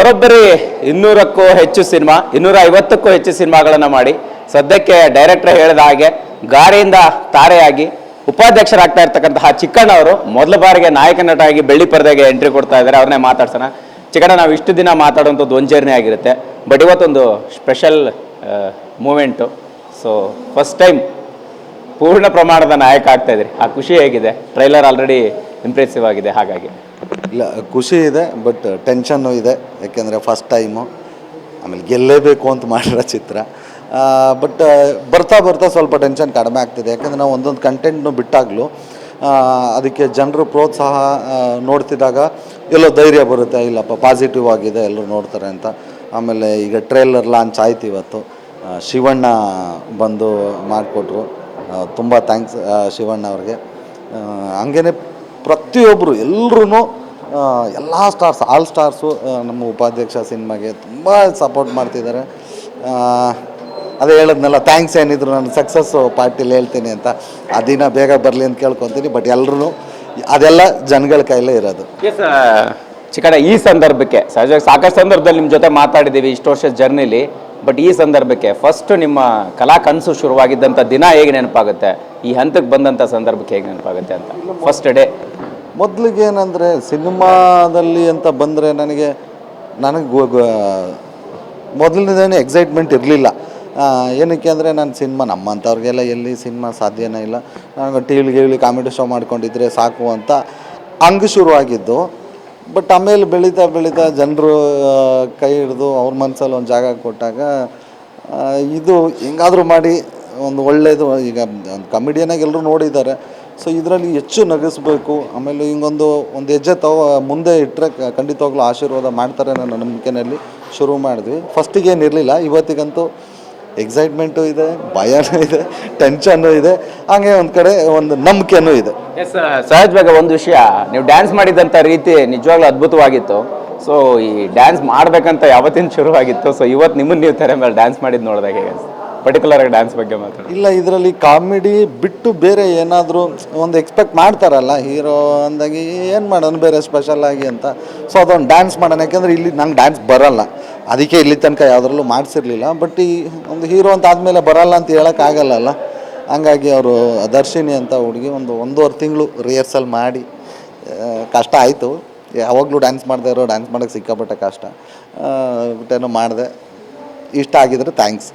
ಬರೋಬ್ಬರಿ ಇನ್ನೂರಕ್ಕೂ ಹೆಚ್ಚು ಸಿನಿಮಾ ಇನ್ನೂರ ಐವತ್ತಕ್ಕೂ ಹೆಚ್ಚು ಸಿನಿಮಾಗಳನ್ನು ಮಾಡಿ. ಸದ್ಯಕ್ಕೆ ಡೈರೆಕ್ಟರ್ ಹೇಳಿದ ಹಾಗೆ ಗಾರೆಯಿಂದ ತಾರೆಯಾಗಿ ಉಪಾಧ್ಯಕ್ಷರಾಗ್ತಾ ಇರ್ತಕ್ಕಂತಹ ಚಿಕ್ಕಣ್ಣ ಅವರು ಮೊದಲ ಬಾರಿಗೆ ನಾಯಕ ನಟಾಗಿ ಬೆಳ್ಳಿ ಪರದೆಗೆ ಎಂಟ್ರಿ ಕೊಡ್ತಾ ಇದ್ದಾರೆ. ಅವ್ರನ್ನೇ ಮಾತಾಡ್ಸೋಣ. ಚಿಕ್ಕಣ್ಣ, ನಾವು ಇಷ್ಟು ದಿನ ಮಾತಾಡುವಂಥದ್ದು ಒಂದು ಆಗಿರುತ್ತೆ. ಬಟ್ ಇವತ್ತೊಂದು special moment so first time ಪೂರ್ಣ ಪ್ರಮಾಣದ ನಾಯಕ ಆಗ್ತಾ ಇದ್ರಿ ಆ ಖುಷಿ ಹೇಗಿದೆ? ಟ್ರೈಲರ್ ಆಲ್ರೆಡಿ ಇಂಪ್ರೆಸಿವ್ ಆಗಿದೆ. ಹಾಗಾಗಿ. ಇಲ್ಲ, ಖುಷಿ ಇದೆ ಬಟ್ ಟೆನ್ಷನ್ನು ಇದೆ. ಯಾಕೆಂದರೆ ಫಸ್ಟ್ ಟೈಮು ಆಮೇಲೆ ಗೆಲ್ಲೇಬೇಕು ಅಂತ ಮಾಡಿರೋ ಚಿತ್ರ. ಬಟ್ ಬರ್ತಾ ಬರ್ತಾ ಸ್ವಲ್ಪ ಟೆನ್ಷನ್ ಕಡಿಮೆ ಆಗ್ತಿದೆ. ಯಾಕಂದರೆ ನಾವು ಒಂದೊಂದು ಕಂಟೆಂಟ್ನು ಬಿಟ್ಟಾಗಲೂ ಅದಕ್ಕೆ ಜನರು ಪ್ರೋತ್ಸಾಹ ನೋಡ್ತಿದ್ದಾಗ ಎಲ್ಲೋ ಧೈರ್ಯ ಬರುತ್ತೆ. ಇಲ್ಲಪ್ಪ ಪಾಸಿಟಿವ್ ಆಗಿದೆ, ಎಲ್ಲರೂ ನೋಡ್ತಾರೆ ಅಂತ. ಆಮೇಲೆ ಈಗ ಟ್ರೇಲರ್ ಲಾಂಚ್ ಆಯ್ತು ಇವತ್ತು. ಶಿವಣ್ಣ ಬಂದು ಮಾಡಿಕೊಟ್ರು. ತುಂಬ ಥ್ಯಾಂಕ್ಸ್ ಶಿವಣ್ಣ ಅವ್ರಿಗೆ. ಹಂಗೇ ಪ್ರತಿಯೊಬ್ಬರು ಎಲ್ಲರೂ ಎಲ್ಲ ಸ್ಟಾರ್ಸ್ ಆಲ್ ಸ್ಟಾರ್ಸು ನಮ್ಮ ಉಪಾಧ್ಯಕ್ಷ ಸಿನಿಮಾಗೆ ತುಂಬ ಸಪೋರ್ಟ್ ಮಾಡ್ತಿದ್ದಾರೆ. ಅದೇ ಹೇಳಿದ್ನಲ್ಲ ಥ್ಯಾಂಕ್ಸ್ ಏನಿದ್ರು ನಾನು ಸಕ್ಸಸ್ಸು ಪಾರ್ಟಿಲಿ ಹೇಳ್ತೀನಿ ಅಂತ. ಆ ದಿನ ಬೇಗ ಬರಲಿ ಅಂತ ಕೇಳ್ಕೊತೀನಿ ಬಟ್ ಎಲ್ಲರೂ ಅದೆಲ್ಲ ಜನಗಳ ಕೈಲೇ ಇರೋದು. ಚಿಕ್ಕಣ್ಣ, ಈ ಸಂದರ್ಭಕ್ಕೆ ಸಹಜವಾಗಿ ಸಾಕಷ್ಟು ಸಂದರ್ಭದಲ್ಲಿ ನಿಮ್ಮ ಜೊತೆ ಮಾತಾಡಿದ್ದೀವಿ ಇಷ್ಟು ವರ್ಷದ ಜರ್ನಿಲಿ ಬಟ್ ಈ ಸಂದರ್ಭಕ್ಕೆ ಫಸ್ಟ್ ನಿಮ್ಮ ಕಲಾ ಕನಸು ಶುರುವಾಗಿದ್ದಂಥ ದಿನ ಹೇಗೆ ನೆನಪಾಗುತ್ತೆ? ಈ ಹಂತಕ್ಕೆ ಬಂದಂಥ ಸಂದರ್ಭಕ್ಕೆ ಹೇಗೆ ನೆನಪಾಗುತ್ತೆ ಅಂತ. ಫಸ್ಟ್ ಡೇ ಮೊದಲಿಗೆ ಏನಂದರೆ ಸಿನಿಮಾದಲ್ಲಿ ಅಂತ ಬಂದರೆ ನನಗೆ ನನಗೆ ಮೊದಲನೇದೇನು ಎಕ್ಸೈಟ್ಮೆಂಟ್ ಇರಲಿಲ್ಲ. ಏನಕ್ಕೆ ಅಂದರೆ ನಾನು ಸಿನಿಮಾ ನಮ್ಮಂಥವ್ರಿಗೆಲ್ಲ ಎಲ್ಲಿ ಸಿನಿಮಾ ಸಾಧ್ಯನೇ ಇಲ್ಲ. ನನಗೆ ಟಿ ವಿಲಿ ಕಾಮಿಡಿ ಶೋ ಮಾಡ್ಕೊಂಡಿದ್ರೆ ಸಾಕು ಅಂತ ಹಂಗೆ ಶುರುವಾಗಿದ್ದು. ಬಟ್ ಆಮೇಲೆ ಬೆಳೀತಾ ಬೆಳೀತಾ ಜನರು ಕೈ ಹಿಡಿದು ಅವ್ರ ಮನಸ್ಸಲ್ಲಿ ಒಂದು ಜಾಗ ಕೊಟ್ಟಾಗ ಇದು ಹೆಂಗಾದರೂ ಮಾಡಿ ಒಂದು ಒಳ್ಳೆಯದು ಈಗ ಒಂದು ಕಮಿಡಿಯನಾಗಿ ಎಲ್ಲರೂ ನೋಡಿದ್ದಾರೆ. ಸೊ ಇದರಲ್ಲಿ ಹೆಚ್ಚು ನಗಿಸ್ಬೇಕು. ಆಮೇಲೆ ಹಿಂಗೊಂದು ಒಂದು ಹೆಜ್ಜೆ ತಗೋ, ಮುಂದೆ ಇಟ್ಟರೆ ಖಂಡಿತವಾಗ್ಲೂ ಆಶೀರ್ವಾದ ಮಾಡ್ತಾರೆ ನನ್ನ ನಂಬಿಕೆಯಲ್ಲಿ ಶುರು ಮಾಡಿದ್ವಿ. ಫಸ್ಟಿಗೆ ಏನಿರಲಿಲ್ಲ ಇವತ್ತಿಗಂತೂ ಎಕ್ಸೈಟ್ಮೆಂಟು ಇದೆ, ಭಯನೂ ಇದೆ ಟೆನ್ಷನ್ನು ಇದೆ. ಹಾಗೆ ಒಂದು ಕಡೆ ಒಂದು ನಂಬಿಕೆನೂ ಇದೆ. ಸಹಜವಾಗ ಒಂದು ವಿಷಯ. ನೀವು ಡ್ಯಾನ್ಸ್ ಮಾಡಿದಂಥ ರೀತಿ ನಿಜವಾಗ್ಲೂ ಅದ್ಭುತವಾಗಿತ್ತು. ಸೊ ಈ ಡ್ಯಾನ್ಸ್ ಮಾಡಬೇಕಂತ ಯಾವತ್ತಿನ ಶುರುವಾಗಿತ್ತು? ಸೊ ಇವತ್ತು ನಿಮ್ಮನ್ನು ನೀವು ತೆರೆ ಮೇಲೆ ಡ್ಯಾನ್ಸ್ ಮಾಡಿದ್ದು ನೋಡಿದಾಗ ಪರ್ಟಿಕ್ಯುಲರ್ ಆಗಿ ಡ್ಯಾನ್ಸ್ ಬಗ್ಗೆ ಮಾತ್ರ ಇಲ್ಲ, ಇದರಲ್ಲಿ ಕಾಮಿಡಿ ಬಿಟ್ಟು ಬೇರೆ ಏನಾದರೂ ಒಂದು ಎಕ್ಸ್ಪೆಕ್ಟ್ ಮಾಡ್ತಾರಲ್ಲ ಹೀರೋ ಅಂದಾಗಿ ಏನು ಮಾಡೋಣ, ಬೇರೆ ಸ್ಪೆಷಲ್ ಆಗಿ ಅಂತ. ಸೊ ಅದೊಂದು ಡ್ಯಾನ್ಸ್ ಮಾಡೋಣ, ಯಾಕೆಂದರೆ ಇಲ್ಲಿ ನಂಗೆ ಡ್ಯಾನ್ಸ್ ಬರಲ್ಲ. ಅದಕ್ಕೆ ಇಲ್ಲಿ ತನಕ ಯಾವುದ್ರಲ್ಲೂ ಮಾಡಿಸಿರ್ಲಿಲ್ಲ. ಬಟ್ ಈ ಒಂದು ಹೀರೋ ಅಂತ ಆದಮೇಲೆ ಬರಲ್ಲ ಅಂತ ಹೇಳೋಕ್ಕಾಗಲ್ಲಲ್ಲ ಹಂಗಾಗಿ ಅವರು ದರ್ಶಿನಿ ಅಂತ ಹುಡುಗಿ ಒಂದು ಒಂದೂವರೆ ತಿಂಗಳು ರಿಹರ್ಸಲ್ ಮಾಡಿ ಕಷ್ಟ ಆಯಿತು. ಯಾವಾಗಲೂ ಡ್ಯಾನ್ಸ್ ಮಾಡದೇ ಇರೋ ಡ್ಯಾನ್ಸ್ ಮಾಡೋಕ್ಕೆ ಸಿಕ್ಕಾಪಟ್ಟೆ ಕಷ್ಟ. ಬಟ್ ಏನೋ ಮಾಡಿದೆ. ಇಷ್ಟ ಆಗಿದ್ರೆ ಥ್ಯಾಂಕ್ಸ್